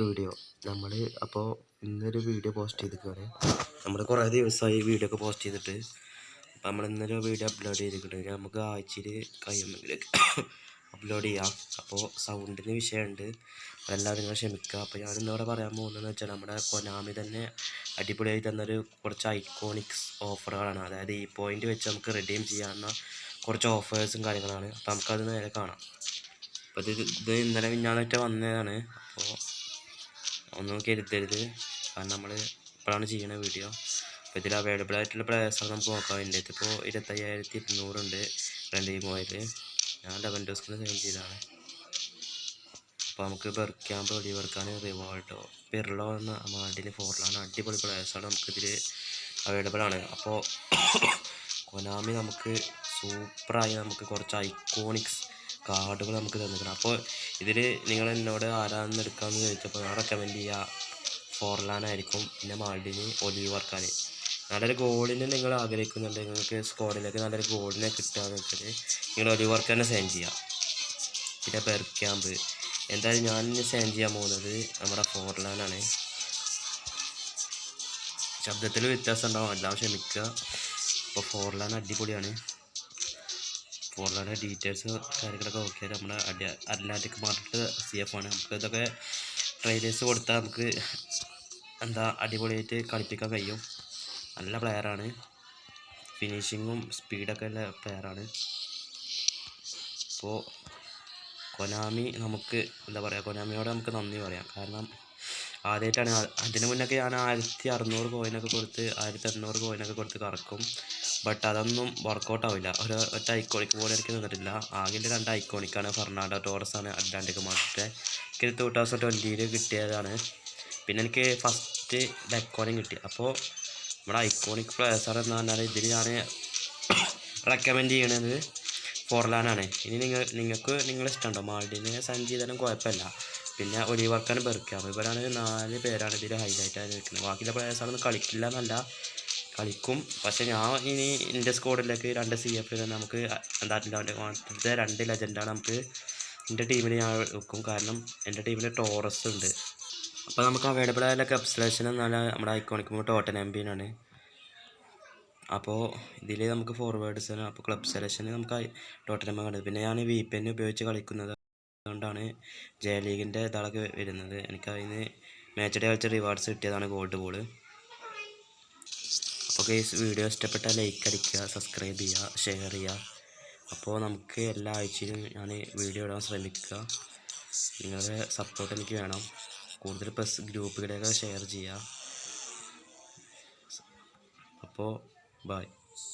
Video. നമ്മൾ അപ്പോൾ ഇന്നൊരു വീഡിയോ പോസ്റ്റ് ചെയ്തിരിക്കുകയാണ് നമ്മൾ കുറേ ദിവസമായി വീഡിയോ ഒക്കെ പോസ്റ്റ് ചെയ്തിട്ട്. അപ്പോൾ നമ്മൾ ഇന്നൊരു വീഡിയോ അപ്ലോഡ് ചെയ്തിട്ടുണ്ട് നമുക്ക് ആഴ്ചയിൽ കഴിയുമെങ്കിലൊക്കെ അപ്ലോഡ് ചെയ്യാം. അപ്പോൾ സൗണ്ടിന് വിഷയമുണ്ട്. എല്ലാവരും നിങ്ങൾ ക്ഷമിക്കുക. അപ്പോൾ ഞാൻ ഇന്നിവിടെ പറയാൻ പോകുന്നതെന്ന് വെച്ചാൽ നമ്മുടെ കൊനാമി തന്നെ അടിപൊളിയായി തന്നൊരു കുറച്ച് ഐക്കോണിക്സ് ഓഫറുകളാണ് അതായത് ഈ പോയിന്റ് വെച്ച് നമുക്ക് റിഡീം ചെയ്യാവുന്ന കുറച്ച് ഓഫേഴ്സും കാര്യങ്ങളാണ്. അപ്പോൾ നമുക്കത് നേരെ കാണാം. അപ്പോൾ ഇത് ഇത് ഇന്നലെ മിഞ്ഞാന്നൊക്കെ വന്നതാണ്. അപ്പോൾ ഒന്നും കരുതരുത് കാരണം നമ്മൾ ഇപ്പോഴാണ് ചെയ്യണ വീഡിയോ. അപ്പോൾ ഇതിൽ അവൈലബിൾ ആയിട്ടുള്ള പ്ലേയേഴ്സാണ് നമുക്ക് നോക്കാം. എന്റെ ഇപ്പോൾ ഇരുപത്തയ്യായിരത്തി ഇരുന്നൂറുണ്ട് രണ്ട് മൊബൈൽ ഞാൻ ലെവൻ ഡോസ്കിന് സെയിം ചെയ്തതാണ്. അപ്പോൾ നമുക്ക് ബെർക്യാമ്പ് വെടി വെറുക്കാൻ റിവാൾട്ടോ പെർളോ എന്ന മാഡിന് ഫോറിലാണ്. അടിപൊളി പ്ലേയേഴ്സാണ് നമുക്കിതിൽ അവൈലബിൾ ആണ്. അപ്പോൾ കൊനാമി നമുക്ക് സൂപ്പറായി നമുക്ക് കുറച്ച് ഐക്കോണിക്സ് കാർഡുകൾ നമുക്ക് തന്നിരിക്കണം അപ്പോൾ ഇതിൽ നിങ്ങൾ എന്നോട് ആരാന്ന് എടുക്കാമെന്ന് ചോദിച്ചപ്പോൾ ഞാൻ റെക്കമെൻഡ് ചെയ്യുക ഫോർലാനായിരിക്കും പിന്നെ മാൾഡിന് ഒലീവ് വർക്കാൻ നല്ലൊരു ഗോളിന് നിങ്ങൾ ആഗ്രഹിക്കുന്നുണ്ട്. നിങ്ങൾക്ക് സ്ക്വാഡിലേക്ക് നല്ലൊരു ഗോളിനെ കിട്ടുകയെന്ന് വെച്ചാൽ നിങ്ങൾ ഒലീവ് വർക്ക് തന്നെ സെൻഡ് ചെയ്യുക പിന്നെ പെർ ക്യാമ്പ് എന്തായാലും ഞാൻ സെൻഡ് ചെയ്യാൻ പോകുന്നത് നമ്മുടെ ഫോർലാനാണ് ശബ്ദത്തിൽ വ്യത്യാസം ഉണ്ടാവും. എല്ലാം ക്ഷമിക്കുക. അപ്പോൾ ഫോർലാൻ അടിപൊളിയാണ്. ഫോർലാന്റെ ഡീറ്റെയിൽസ് കാര്യങ്ങളൊക്കെ നോക്കിയാൽ നമ്മുടെ അടി അറ്റ്ലാന്റിക് മാർക്കറ്റ് സി എഫ് ആണ്. നമുക്ക് ഇതൊക്കെ ട്രെയിലേഴ്സ് കൊടുത്താൽ നമുക്ക് എന്താ അടിപൊളിയായിട്ട് കളിപ്പിക്കാൻ കഴിയും. നല്ല പ്ലെയറാണ് ഫിനിഷിങ്ങും സ്പീഡൊക്കെ ഉള്ള പ്ലെയറാണ് അപ്പോൾ കൊനാമി നമുക്ക് എന്താ പറയുക കൊനാമിയോട് നമുക്ക് നന്ദി പറയാം. കാരണം ആദ്യമായിട്ടാണ് അതിന് മുന്നൊക്കെ ഞാൻ ആയിരത്തി അറുന്നൂറ് കോയിനൊക്കെ കൊടുത്ത് ആയിരത്തി എണ്ണൂറ് കോയിനൊക്കെ കൊടുത്ത് കറക്കും. ബട്ട് അതൊന്നും വർക്കൗട്ട് ആവില്ല. ഒരു ഒറ്റ ഐക്കോണിക് പോലെ എനിക്ക് തന്നിട്ടില്ല ആകെ രണ്ട് ഐക്കോണിക്കാണ് ഫെർണാണ്ടോ ടോറസ് ആണ്. അറ്റ്ലാന്റിക് മാർക്കറ്റ് എനിക്ക് ടൂ തൗസൻഡ് ട്വന്റിയിൽ കിട്ടിയതാണ്. പിന്നെ എനിക്ക് ഫസ്റ്റ് ഡെക്കോണിങ് കിട്ടി. അപ്പോൾ നമ്മുടെ ഐക്കോണിക് പ്ലേയേഴ്സാണ് എന്ന് പറഞ്ഞാൽ ഇതിൽ ഞാൻ റെക്കമെൻഡ് ചെയ്യണത് ഫോർലാനാണ് ഇനി നിങ്ങൾ നിങ്ങൾക്ക് നിങ്ങൾ ഇഷ്ടമുണ്ടോ? മാൾഡിനെ ചെയ്താലും കുഴപ്പമില്ല. പിന്നെ ഒലിവർക്കാനും ബെർക്കാം ഇവരാണ് നാല് പേരാണ് ഇതിൽ ഹൈലൈറ്റ് ആയി നിൽക്കുന്നത്. ബാക്കിയുള്ള പ്ലേയേഴ്സാണൊന്നും കളിക്കില്ല എന്നല്ല. കളിക്കും. പക്ഷെ ഞാൻ ഇനി എന്റെ സ്കോഡിലേക്ക് രണ്ട് സി എഫ് നമുക്ക് എന്താ രണ്ട് ലെജൻഡാണ് നമുക്ക് എന്റെ ടീമിന് ഞാൻ വെക്കും. കാരണം എന്റെ ടീമിൽ ടോറസ് ഉണ്ട്. അപ്പോൾ നമുക്ക് അവൈലബിൾ ആയ കപ്പ് സെലക്ഷൻ എന്നാൽ നമ്മുടെ ഐക്കോണിക് ടോട്ടൻ ബിനാണ് അപ്പോൾ ഇതിൽ നമുക്ക് ഫോർവേഡ്സിന് അപ്പോൾ ക്ലബ് സെലക്ഷന് നമുക്ക് ടോട്ടൽ എം കണ്ടത് പിന്നെ ഞാൻ വി പി എൻ ഉപയോഗിച്ച് കളിക്കുന്നത് അതുകൊണ്ടാണ് ജെ ലീഗിന്റെ ഇതാളൊക്കെ വരുന്നത്. എനിക്ക് അതിന് മാച്ച് ഡേ കളിച്ച റിവാർഡ്സ് കിട്ടിയതാണ് ഗോൾഡ് ബോൾ കേസ് വീഡിയോ ഇഷ്ടപ്പെട്ടാൽ ലൈക്ക് അടിക്കുക സബ്സ്ക്രൈബ് ചെയ്യുക ഷെയർ ചെയ്യുക. അപ്പോൾ നമുക്ക് എല്ലാ ആഴ്ചയിലും ഞാൻ വീഡിയോ ഇടാൻ ശ്രമിക്കുക. നിങ്ങളുടെ സപ്പോർട്ട് എനിക്ക് വേണം. കൂടുതൽ പ്രസ് ഗ്രൂപ്പുകളിലൊക്കെ ഷെയർ ചെയ്യുക. അപ്പോൾ ബൈ